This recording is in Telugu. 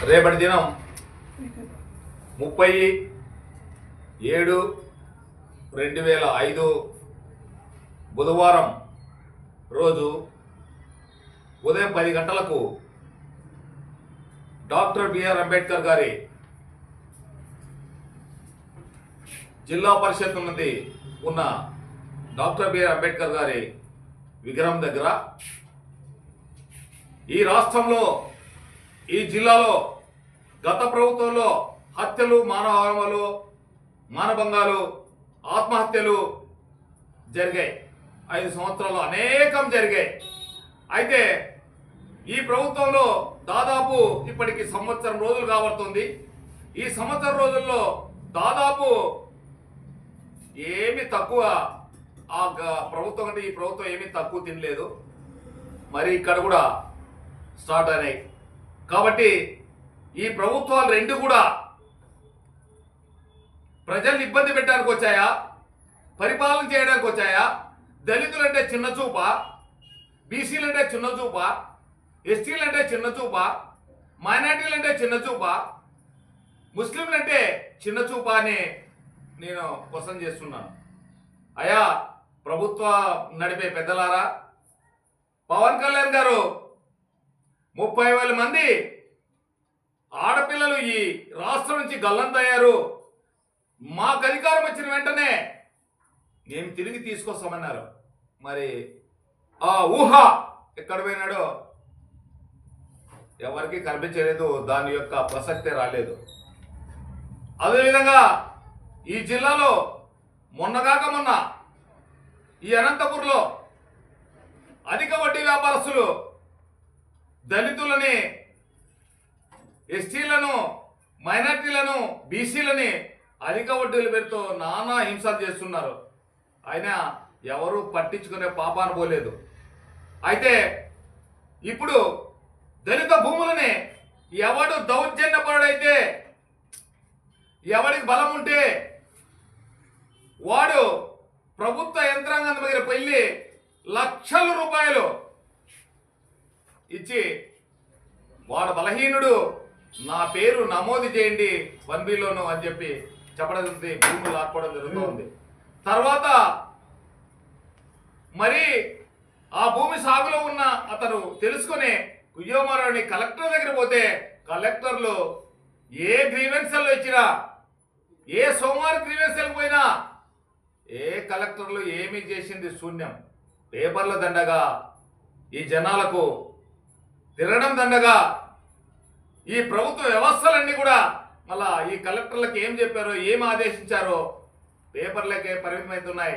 రేపటి దినం ముప్పై ఏడు రెండు వేల ఐదు బుధవారం రోజు ఉదయం పది గంటలకు డాక్టర్ బిఆర్ అంబేద్కర్ గారి జిల్లా పరిషత్ నుండి ఉన్న డాక్టర్ బిఆర్ అంబేద్కర్ గారి విగ్రహం దగ్గర ఈ రాష్ట్రంలో ఈ జిల్లాలో గత ప్రభుత్వంలో హత్యలు మానవహారములు మానభంగాలు ఆత్మహత్యలు జరిగాయి. ఐదు సంవత్సరాలు అనేకం జరిగాయి. అయితే ఈ ప్రభుత్వంలో దాదాపు ఇప్పటికి సంవత్సరం రోజులు కాబడుతుంది. ఈ సంవత్సరం రోజుల్లో దాదాపు ఏమి తక్కువ ఆ గ- ప్రభుత్వం అంటే ఈ ప్రభుత్వం ఏమీ తక్కువ తినలేదు. మరి ఇక్కడ కూడా స్టార్ట్ అయినాయి. కాబట్టి ఈ ప్రభుత్వాలు రెండు కూడా ప్రజల్ని ఇబ్బంది పెట్టడానికి వచ్చాయా? పరిపాలన చేయడానికి వచ్చాయా? దళితులంటే చిన్న చూప? బీసీలంటే చిన్న చూప? ఎస్టీలంటే చిన్న చూప? మైనార్టీలంటే చిన్న చూప? ముస్లింలంటే చిన్న చూప అని నేను క్వశ్చన్ చేస్తున్నాను. అయా ప్రభుత్వ నడిపే పెద్దలారా? పవన్ కళ్యాణ్ గారు ముప్పై వేల మంది ఆడపిల్లలు ఈ రాష్ట్రం నుంచి గల్లంతయ్యారు. మాకు అధికారం వచ్చిన వెంటనే మేము తిరిగి తీసుకొస్తామన్నారు. మరి ఆ ఊహ ఎక్కడ పోయినాడో ఎవరికి కనిపించలేదు దాని యొక్క ప్రసక్తే రాలేదు. అదేవిధంగా ఈ జిల్లాలో మొన్నగాక మొన్న ఈ అనంతపూర్లో అధిక వడ్డీ వ్యాపారస్తులు దళితులని ఎస్టీలను మైనార్టీలను బీసీలని అధిక వడ్డీలు పెడుతూ నానా హింసలు చేస్తున్నారు. అయినా ఎవరు పట్టించుకునే పాపాను పోలేదు. అయితే ఇప్పుడు దళిత భూములని ఎవడు దౌర్జన్యపరుడైతే ఎవడికి బలం ఉంటే వాడు ప్రభుత్వ యంత్రాంగం దగ్గర వెళ్ళి లక్షల రూపాయలు ఇచ్చి వాడు బలహీనుడు నా పేరు నమోదు చేయండి వన్ బిలోను అని చెప్పి చెప్పడం జరుగుతుంది భూములు లాక్కోవడం జరుగుతుంది తర్వాత మరి ఆ భూమి సాగులో ఉన్న అతను తెలుసుకుని కుయ్యోమారావుని కలెక్టర్ దగ్గర పోతే కలెక్టర్లు ఏ గ్రీవెన్సల్లో ఇచ్చినా ఏ సోమవారం గ్రీవెన్సల్కి పోయినా ఏ కలెక్టర్లు ఏమి చేసింది శూన్యం. పేపర్ల దండగా ఈ జనాలకు తిరగడం దండగా. ఈ ప్రభుత్వ వ్యవస్థలన్నీ కూడా మళ్ళా ఈ కలెక్టర్లకు ఏం చెప్పారో ఏం ఆదేశించారో పేపర్లకే పరిమితమవుతున్నాయి